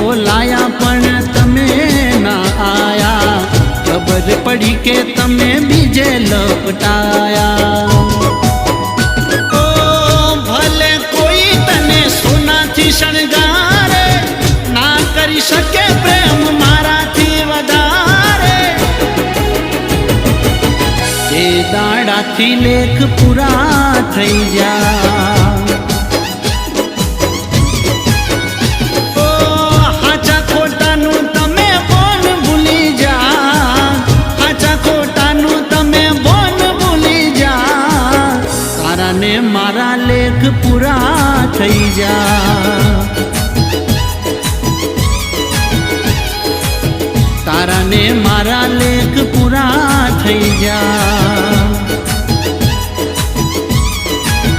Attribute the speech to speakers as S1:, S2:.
S1: बोलाया, पण तमे ना आया। खबर पड़ी के तमे बीजे लपटाया। ओ, भले कोई तने सुना थी शनगारे ना करी सके प्रेम मारा थी वदारे ये दाड़ा थी लेख पूरा थई जा। તારા ને મારા લેખ પૂરા થઈ જા। તારાને મારા લેખ પૂરા થઈ જા।